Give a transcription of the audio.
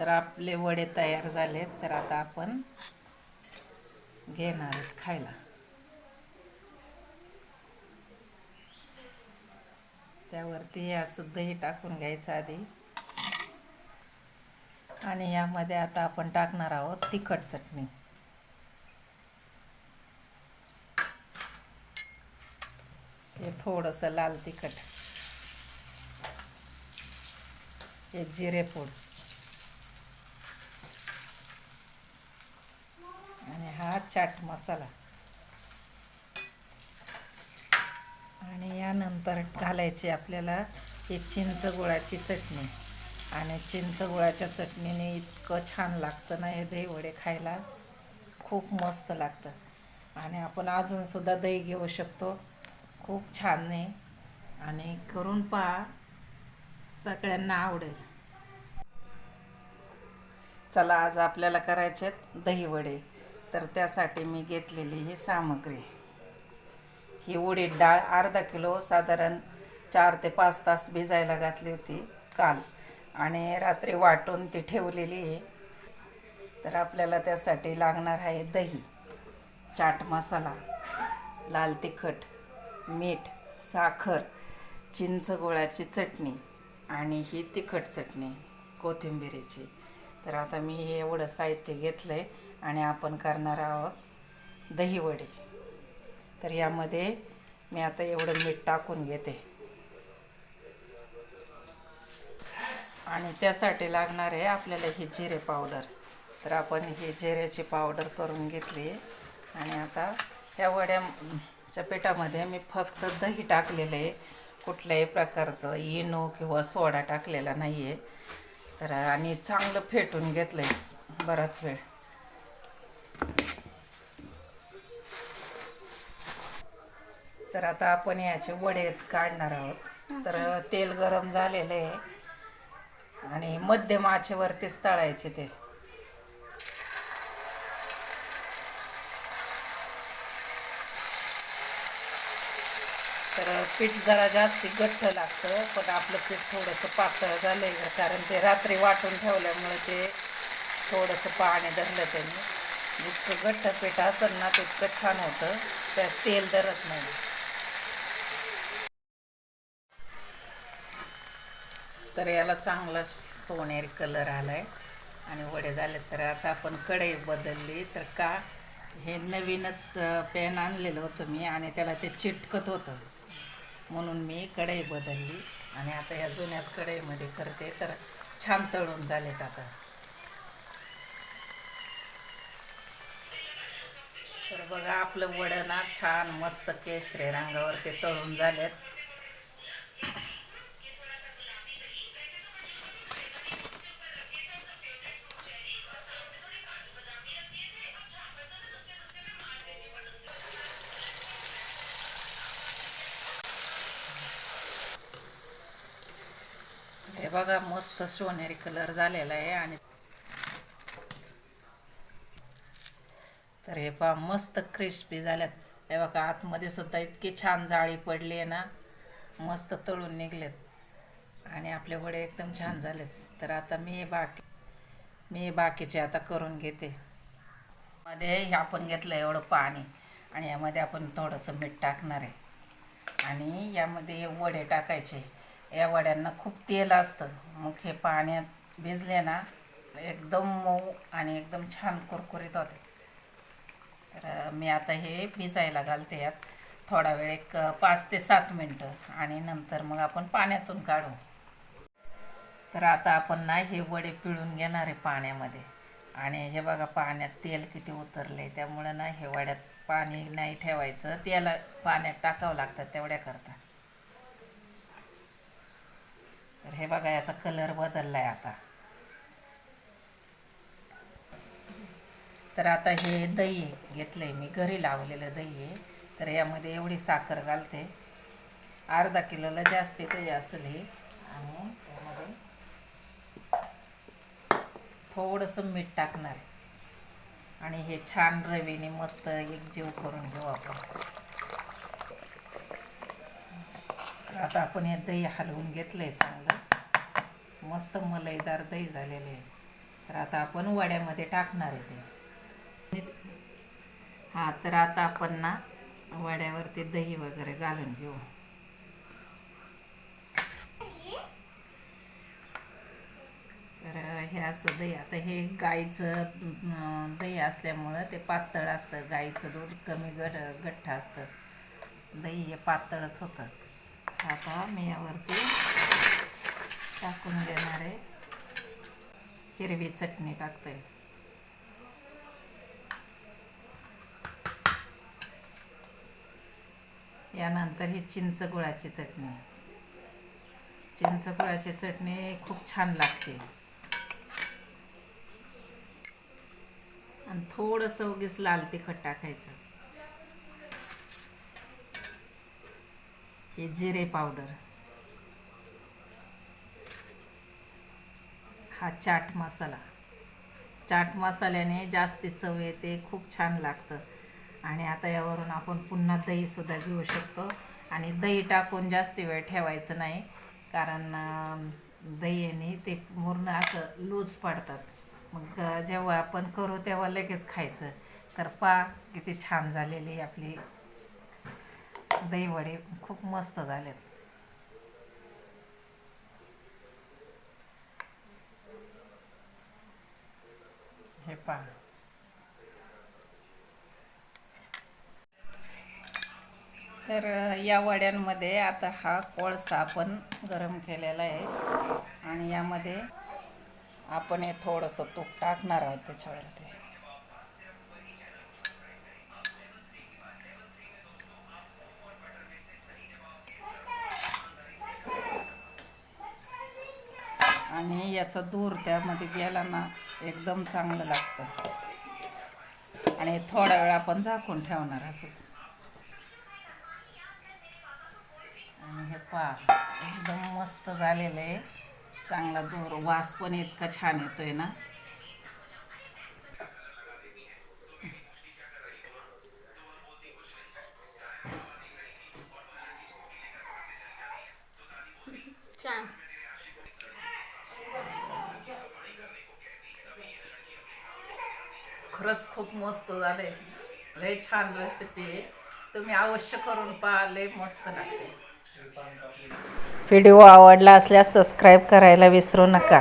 तर आपले वडे तयार झाले तर आता आपण घेणार आहोत खायला. त्यावरती असं दही टाकून घ्यायचं आधी. आणि यामध्ये आता आपण टाकणार आहोत तिखट चटणी. हे थोडंसं लाल तिखट. हे जिरेपूड आणि हा चाट मसाला. आणि यानंतर घालायची आपल्याला ही चिंच गुळाची चटणी. आणि चिंच गुळाच्या चटणीने इतकं छान लागतं ना हे दही वडे खायला. खूप मस्त लागतं. आणि आपण अजूनसुद्धा दही घेऊ शकतो. खूप छान आहे. आणि करून पहा. सगळ्यांना आवडेल. चला आज आपल्याला करायचे आहेत दही वडे. तर त्यासाठी मी घेतलेली ही सामग्री. ही उडीद डाळ अर्धा किलो साधारण चार ते पाच तास भिजायला घातली होती काल आणि रात्री वाटून ती ठेवलेली आहे. तर आपल्याला त्यासाठी लागणार आहे दही चाट मसाला लाल तिखट मीठ साखर चिंच गोळाची चटणी आणि ही तिखट चटणी कोथिंबिरीची. तर आता मी हे एवढं साहित्य घेतलं आहे आणि आपण करणार आहोत दही वडे तर यामध्ये मी आता एवढं मीठ टाकून घेते. आणि त्यासाठी लागणार आहे आपल्याला ही जिरे पावडर. तर आपण ही जिऱ्याची पावडर करून घेतली आणि आता त्या वड्याच्या पिठामध्ये मी फक्त दही टाकलेलं आहे. कुठल्याही प्रकारचं इनो किंवा सोडा टाकलेला नाही आहे तर आणि चांगलं फेटून घेतलं आहे बराच वेळ. तर आता आपण याचे वडे काढणार आहोत. तर तेल गरम झालेलं आहे. आणि मध्यम आचेवरतीच तळायचे ते. तर पीठ जरा जास्ती घट्ट लागतं पण आपलं पीठ थोडंसं पातळ झालं आहे कारण ते रात्री वाटून ठेवल्यामुळे ते थोडंसं पाणी धरलं त्यांनी. जितकं घट्ट पीठ असेल ना तितकं छान होतं. त्यात तेल धरत नाही. तर याला चांगला सोनेरी कलर आला आहे आणि वडे झाले तर आता आपण कढई बदलली. तर का हे नवीनच पॅन आणलेलं होतं मी आणि त्याला ते चिटकत होतं. म्हणून मी कढई बदलली आणि आता या जुन्याच कढईमध्ये करते. तर छान तळून झालेत आता. तर बघा आपलं वडं ना छान मस्त केशरी रंगावर ते तळून झालेत. हे बघा मस्त सोनेरी कलर झालेला आहे आणि तर हे पहा मस्त क्रिस्पी झाल्यात. हे बघा आतमध्ये सुद्धा इतकी छान जाळी पडली आहे ना. मस्त तळून निघलेत. आणि आपले वडे एकदम छान झालेत. तर आता मी बाकी मी बाकीचे आता करून घेते. मध्ये हे आपण घेतलं एवढं पाणी. आणि यामध्ये आपण थोडंसं मीठ टाकणार आहे. आणि यामध्ये वडे टाकायचे. या वड्यांना खूप तेल असतं. मग हे पाण्यात भिजले ना एकदम मऊ आणि एकदम छान कुरकुरीत होते. तर मी आता हे भिजायला घालते यात. थोडा वेळ एक पाच ते सात मिनटं आणि नंतर मग आपण पाण्यातून काढू. तर आता आपण ना हे वडे पिळून घेणार आहे पाण्यामध्ये. आणि हे बघा पाण्यात तेल किती उतरले त्यामुळं ना हे वड्यात पाणी नाही ठेवायचं. त्याला पाण्यात टाकावं लागतं तेवढ्या करता तर हे बघा याचा कलर बदलला आहे आता. तर आता हे दही घेतलं आहे मी घरी लावलेलं दही आहे. तर यामध्ये एवढी साखर घालते. अर्धा किलोला जास्त दही असेल हे. आणि त्यामध्ये थोडंसं मीठ टाकणार आहे. आणि हे छान रवीने मस्त एक जीव करून घेऊ आपण. आता आपण हे दही हलवून घेतलं आहे चांगलं. मस्त मलईदार दही झालेले आहे तर आता आपण वड्यामध्ये टाकणार आहे ते. नीट- हा तर आता आपण ना वड्यावरती दही वगैरे घालून घेऊ. तर हे असं दही आता हे गाईचं दही असल्यामुळं ते पातळ असतं. गाईचं दूध कमी गड गठ्ठ असतं. दही हे पातळच होतं. आता मी यावरती टाकून देणार आहे. हिरवी चटणी टाकते यानंतर ही चिंच गुळाची चटणी. चिंच गुळाची चटणी खूप छान लागते. आणि थोडंसं उगीच लाल तिखट टाकायचं. हे जिरे पावडर. हा चाट मसाला. चाट मसाल्याने जास्ती चव येते खूप छान लागतं. आणि आता यावरून आपण पुन्हा दहीसुद्धा घेऊ शकतो. आणि दही टाकून जास्ती वेळ ठेवायचं नाही कारण दहीने ते पूर्ण असं लूज पडतात. मग जेव्हा आपण करू तेव्हा लगेच खायचं. तर पा किती छान झालेली आपली दहीवडे. खूप मस्त झालेत. हे पहा. तर या वड्यांमध्ये आता हा कोळसा आपण गरम केलेला आहे. आणि यामध्ये आपण हे थोडंसं तूप टाकणार आहोत त्याच्यावरती. आणि याचा दूर त्यामध्ये गेला ना एकदम चांगलं लागतं. आणि थोडा वेळ आपण झाकून ठेवणार असंच. आणि हे पहा एकदम मस्त झालेलं आहे. चांगला दूर वास पण इतका छान येतोय ना. खरंच खूप मस्त झाले. लय छान रेसिपी आहे. तुम्ही अवश्य करून पहा लय मस्त लागते. व्हिडिओ आवडला असल्यास सबस्क्राईब करायला विसरू नका.